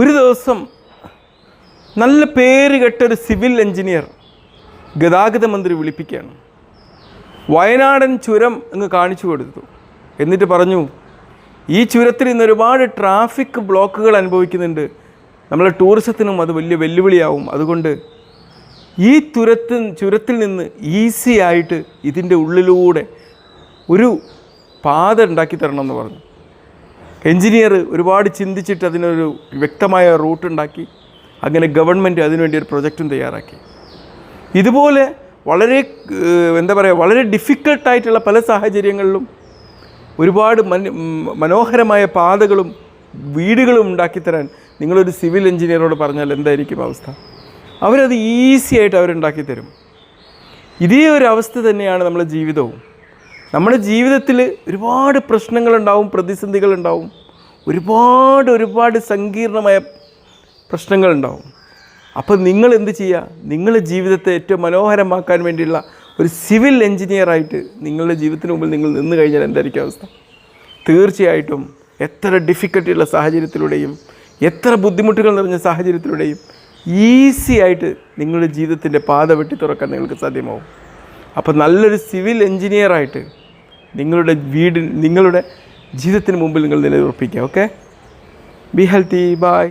ഒരു ദിവസം നല്ല പേര് കെട്ടൊരു സിവിൽ എഞ്ചിനീയർ ഗതാഗത മന്ത്രി വിളിപ്പിക്കുകയാണ്. വയനാടൻ ചുരം അങ്ങ് കാണിച്ചു കൊടുത്തു. എന്നിട്ട് പറഞ്ഞു ഈ ചുരത്തിൽ ഇന്ന് ഒരുപാട് ട്രാഫിക് ബ്ലോക്കുകൾ അനുഭവിക്കുന്നുണ്ട്. നമ്മളെ ടൂറിസത്തിനും അത് വലിയ വെല്ലുവിളിയാവും. അതുകൊണ്ട് ഈ തുരത്തിൽ ചുരത്തിൽ നിന്ന് ഈസി ആയിട്ട് ഇതിന്റെ ഉള്ളിലൂടെ ഒരു പാത ഉണ്ടാക്കി തരണമെന്ന് പറഞ്ഞു. എഞ്ചിനീയർ ഒരുപാട് ചിന്തിച്ചിട്ട് അതിനൊരു വ്യക്തമായ റൂട്ട് ഉണ്ടാക്കി അങ്ങനെ ഗവൺമെന്റ് അതിനുവേണ്ടി ഒരു പ്രൊജക്റ്റും തയ്യാറാക്കി. ഇതുപോലെ വളരെ എന്താ പറയുക വളരെ ഡിഫിക്കൽട്ടായിട്ടുള്ള പല സാഹചര്യങ്ങളിലും ഒരുപാട് മന മനോഹരമായ പാതകളും വീടുകളും ഉണ്ടാക്കിത്തരാൻ നിങ്ങളൊരു സിവിൽ എഞ്ചിനീയറോട് പറഞ്ഞാൽ എന്തായിരിക്കും അവസ്ഥ? അവരത് ഈസി ആയിട്ട് അവരുണ്ടാക്കി തരും ഇതേ ഒരു അവസ്ഥ തന്നെയാണ് നമ്മുടെ ജീവിതവും. നമ്മുടെ ജീവിതത്തിൽ ഒരുപാട് പ്രശ്നങ്ങളുണ്ടാവും പ്രതിസന്ധികളുണ്ടാവും. ഒരുപാട് ഒരുപാട് സങ്കീർണമായ പ്രശ്നങ്ങളുണ്ടാവും. അപ്പോൾ നിങ്ങൾ എന്ത് ചെയ്യുക? നിങ്ങളുടെ ജീവിതത്തെ ഏറ്റവും മനോഹരമാക്കാൻ വേണ്ടിയുള്ള ഒരു സിവിൽ എഞ്ചിനീയറായിട്ട് നിങ്ങളുടെ ജീവിതത്തിന് മുമ്പിൽ നിങ്ങൾ നിന്ന് കഴിഞ്ഞാൽ എന്തായിരിക്കും അവസ്ഥ? തീർച്ചയായിട്ടും എത്ര ഡിഫിക്കൽട്ടിയുള്ള സാഹചര്യത്തിലൂടെയും എത്ര ബുദ്ധിമുട്ടുകൾ നിറഞ്ഞ സാഹചര്യത്തിലൂടെയും ഈസി ആയിട്ട് നിങ്ങളുടെ ജീവിതത്തിന്റെ പാത വെട്ടി തുറക്കാൻ നിങ്ങൾക്ക് സാധ്യമാവും. അപ്പോൾ നല്ലൊരു സിവിൽ എഞ്ചിനീയറായിട്ട് നിങ്ങളുടെ വീട് നിങ്ങളുടെ ജീവിതത്തിന് മുമ്പിൽ നിങ്ങൾ നിലയുറപ്പിക്കുക ഓക്കെ ബി ഹെൽത്തി ബൈ